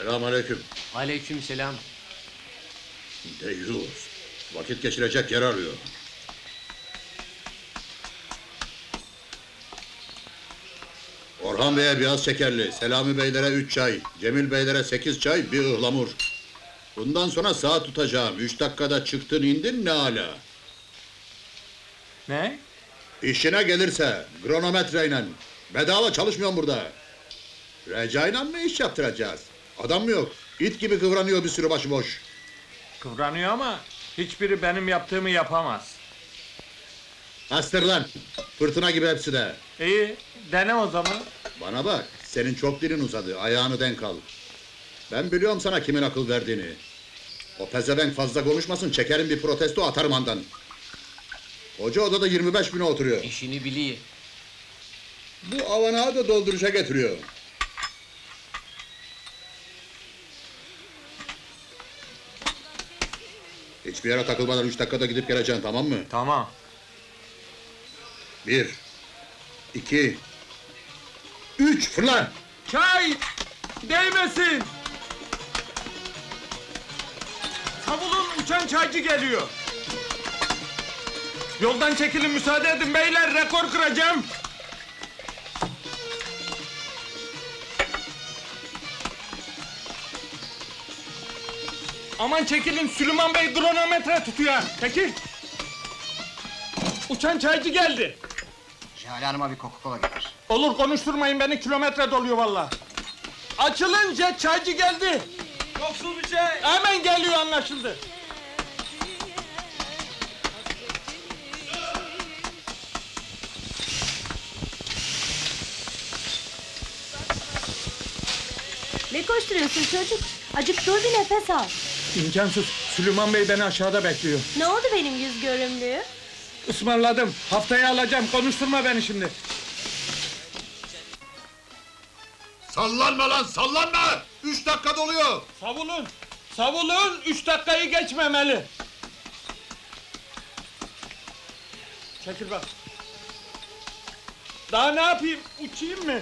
Selamünaleyküm. Aleykümselam. Deyyus. Vakit geçirecek yer arıyor. Orhan Bey'e biraz şekerli, Selami Beylere üç çay, Cemil Beylere sekiz çay, bir ıhlamur. Bundan sonra saat tutacağım. Üç dakikada çıktın indin ne ala. Ne? İşine gelirse kronometreyle. Bedava çalışmıyorum burada. Recai'yle mı iş yaptıracağız? Adam mı yok? İt gibi kıvranıyor bir sürü başıboş. Kıvranıyor ama hiçbiri benim yaptığımı yapamaz. Astır lan! Fırtına gibi hepsi de. İyi, dene o zaman. Bana bak, senin çok dilin uzadı, ayağını denk al. Ben biliyorum sana kimin akıl verdiğini. O pezevenk fazla konuşmasın, çekerim bir protesto atarım andan. Hoca odada 25 bine oturuyor. İşini biliyor. Bu avanağı da dolduruşa getiriyor. Hiçbir yere takılmadan üç dakikada gidip geleceksin, tamam mı? Tamam. Bir, iki, üç, fırla! Çay! Değmesin! Savulun uçan çaycı geliyor. Yoldan çekilin müsaade edin beyler rekor kıracağım. Aman çekilin Süleyman Bey kronometre tutuyor. Çekil. Uçan çaycı geldi. Jale Hanım'a bir Coca-Cola getir. Olur konuşturmayın beni kilometre doluyor valla. Açılınca çaycı geldi. Yoksul bir şey. Hemen geliyor anlaşıldı. Ne koşturuyorsun çocuk? Acık dur bir nefes al. İmkansız. Süleyman Bey beni aşağıda bekliyor. Ne oldu benim yüz görümlüğü? Ismarladım. Haftaya alacağım. Konuşturma beni şimdi. Sallanma lan, sallanma! Üç dakika doluyor! Savulun. Savulun. Üç dakikayı geçmemeli. Çekil bak. Daha ne yapayım? Uçayım mı?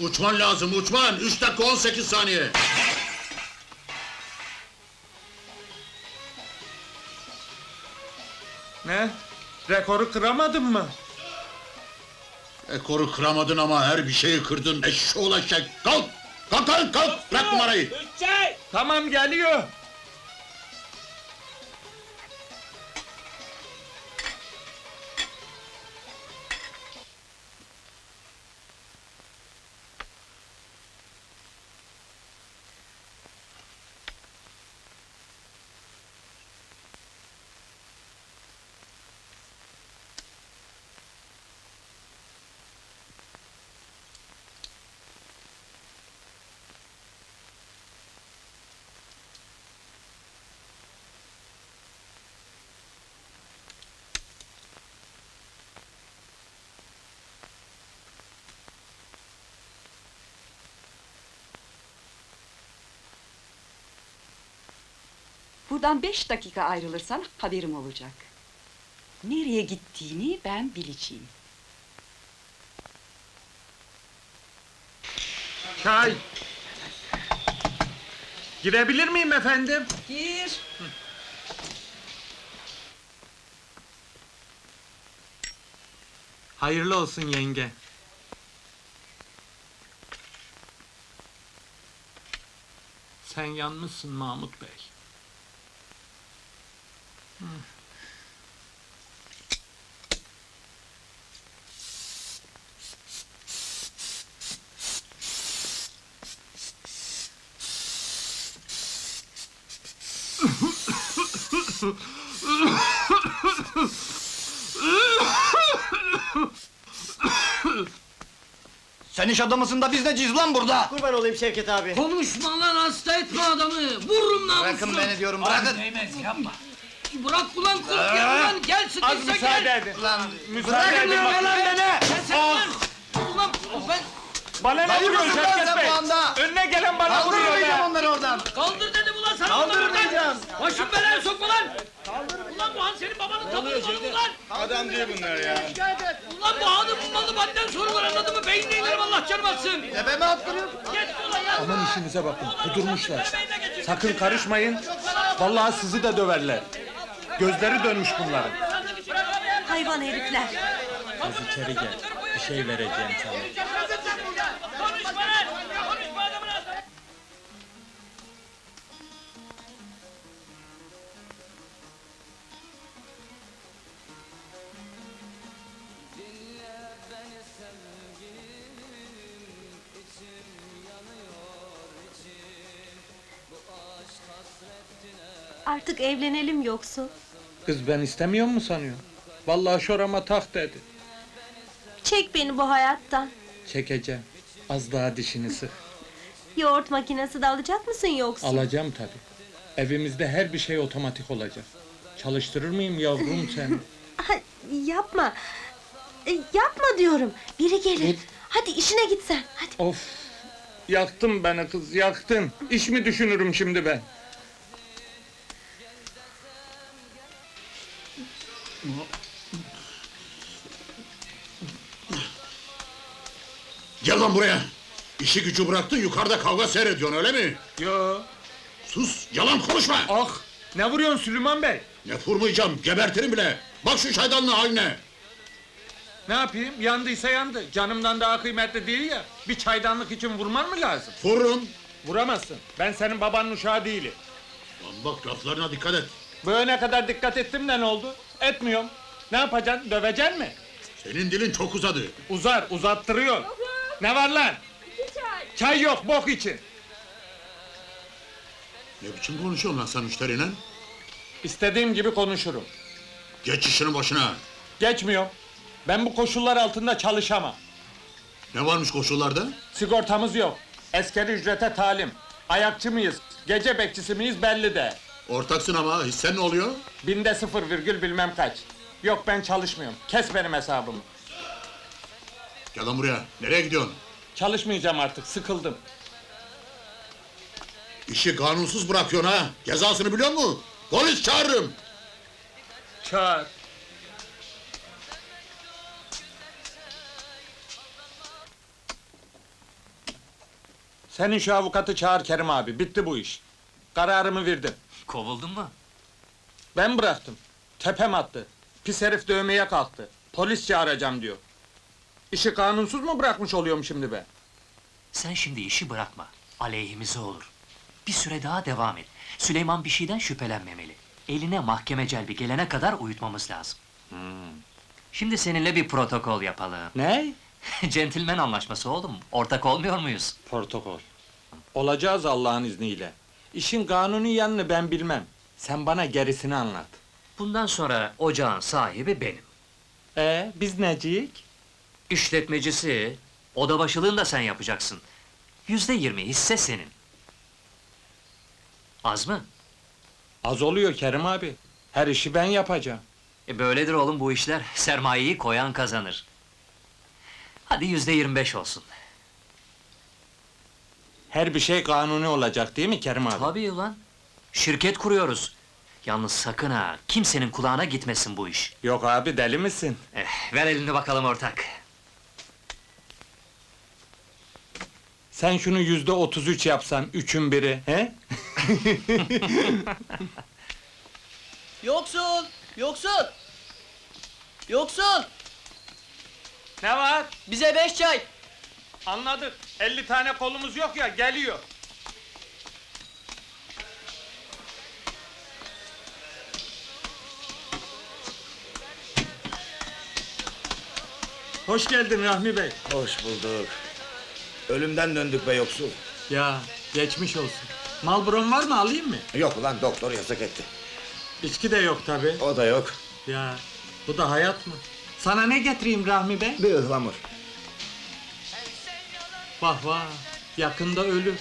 Uçman lazım, uçman! Üç dakika on sekiz saniye! Ne? Rekoru kıramadın mı? Ekoru kıramadın ama her bir şeyi kırdın, eşşoğlu eşek! Kalk! Kalk kalk kalk! Bırak numarayı! Tamam geliyor. Buradan beş dakika ayrılırsan haberim olacak. Nereye gittiğini ben bileceğim. Çay. Girebilir miyim efendim? Gir. Hayırlı olsun yenge. Sen yanmışsın Mahmut Bey. Sen iş adamısın da biz neciyiz lan burada? Kurban olayım Şevket abi. Konuşma lan hasta etme adamı. Vururum namusunu. Bırakın beni diyorum bırakın. Değmez yapma. Bırak ulan kurt ya ulan gel Az sıkışsa müsaade gel. edin. Lan Müsaade edin bak. lan beni. Sen lan. Ulan ben Bana ne Lan vuruyorsun vuruyorsun lan Şevket sen Bey? bu anda. Önüne gelen bana vuruyor Kaldırmayacağım be. onları oradan. kaldır dedim ulan sana. Kaldırmayacağım. Başım belaya sokma lan. Kaldır. Ulan Ulan bu han senin babanın tabanı mı ulan? Adam değil bunlar ya. Ulan bu hanı bulmalı madden sorular anladın mı? Beynine inerim Allah çarpmasın. Tepeme attırıyor. Geç ulan ya. Aman işinize bakın, kudurmuşlar. Sakın karışmayın, vallahi sizi de döverler. Gözleri dönmüş bunların. Hayvan herifler. Kız içeri gel, bir şey vereceğim sana. Artık evlenelim yoksa. Kız ben istemiyor mu sanıyor? Vallahi şorama tak dedi. Çek beni bu hayattan. Çekeceğim. Az daha dişini sık. Yoğurt makinesi de alacak mısın yoksa? Alacağım tabii. Evimizde her bir şey otomatik olacak. Çalıştırır mıyım yavrum sen? Ha, yapma. E, yapma diyorum. Biri gelir. Hadi işine git sen. Hadi. of! Yaktın beni kız, yaktın. İş mi düşünürüm şimdi ben? Gel lan buraya. İşi gücü bıraktın yukarıda kavga seyrediyorsun öyle mi? Yo. Sus yalan konuşma. Ah! Ne vuruyorsun Süleyman Bey? Ne vurmayacağım gebertirim bile. Bak şu çaydanlığın haline. Ne yapayım? Yandıysa yandı. Canımdan daha kıymetli değil ya. Bir çaydanlık için vurman mı lazım? Vururum. Vuramazsın. Ben senin babanın uşağı değilim. Lan bak laflarına dikkat et. Böyle kadar dikkat ettim de ne oldu? Etmiyorum. Ne yapacaksın? Döveceksin mi? Senin dilin çok uzadı. Uzar, uzattırıyor. Ne var lan? Çay yok, bok için. Ne biçim konuşuyorsun lan sen müşteriyle? İstediğim gibi konuşurum. Geç işinin başına. Geçmiyorum. Ben bu koşullar altında çalışamam. Ne varmış koşullarda? Sigortamız yok. Askeri ücrete talim. Ayakçı mıyız? Gece bekçisi miyiz belli de. Ortaksın ama hissen ne oluyor? Binde sıfır virgül bilmem kaç. Yok ben çalışmıyorum. Kes benim hesabımı. Gel lan buraya. Nereye gidiyorsun? Çalışmayacağım artık. Sıkıldım. İşi kanunsuz bırakıyorsun ha. Cezasını biliyor musun? Polis çağırırım. Çağır. Senin şu avukatı çağır Kerim abi. Bitti bu iş. Kararımı verdim. Kovuldun mu? Ben bıraktım. Tepem attı. Pis herif dövmeye kalktı. Polis çağıracağım diyor. İşi kanunsuz mu bırakmış oluyorum şimdi ben? Sen şimdi işi bırakma. Aleyhimize olur. Bir süre daha devam et. Süleyman bir şeyden şüphelenmemeli. Eline mahkeme celbi gelene kadar uyutmamız lazım. Şimdi seninle bir protokol yapalım. Ne? Centilmen anlaşması oğlum. Ortak olmuyor muyuz? Protokol. Olacağız Allah'ın izniyle. İşin kanuni yanını ben bilmem. Sen bana gerisini anlat. Bundan sonra ocağın sahibi benim. Ee, biz neciyik? İşletmecisi, oda başılığını da sen yapacaksın. Yüzde yirmi hisse senin. Az mı? Az oluyor Kerim abi. Her işi ben yapacağım. E böyledir oğlum bu işler. Sermayeyi koyan kazanır. Hadi yüzde yirmi beş olsun. Her bir şey kanuni olacak değil mi Kerim abi? Tabii ulan. Şirket kuruyoruz. Yalnız sakın ha, kimsenin kulağına gitmesin bu iş. Yok abi deli misin? Eh, ver elini bakalım ortak. Sen şunu yüzde otuz üç yapsan, üçün biri, he? Yoksul! Yoksul! Yoksul! Ne var? Bize beş çay! Anladık. 50 tane kolumuz yok ya, geliyor. Hoş geldin Rahmi Bey. Hoş bulduk. Ölümden döndük be yoksul. Ya, geçmiş olsun. Malbron var mı, alayım mı? Yok ulan doktor yasak etti. İçki de yok tabi. O da yok. Ya, bu da hayat mı? Sana ne getireyim Rahmi Bey? Bir ıhlamur. Vah vah, yakında ölür.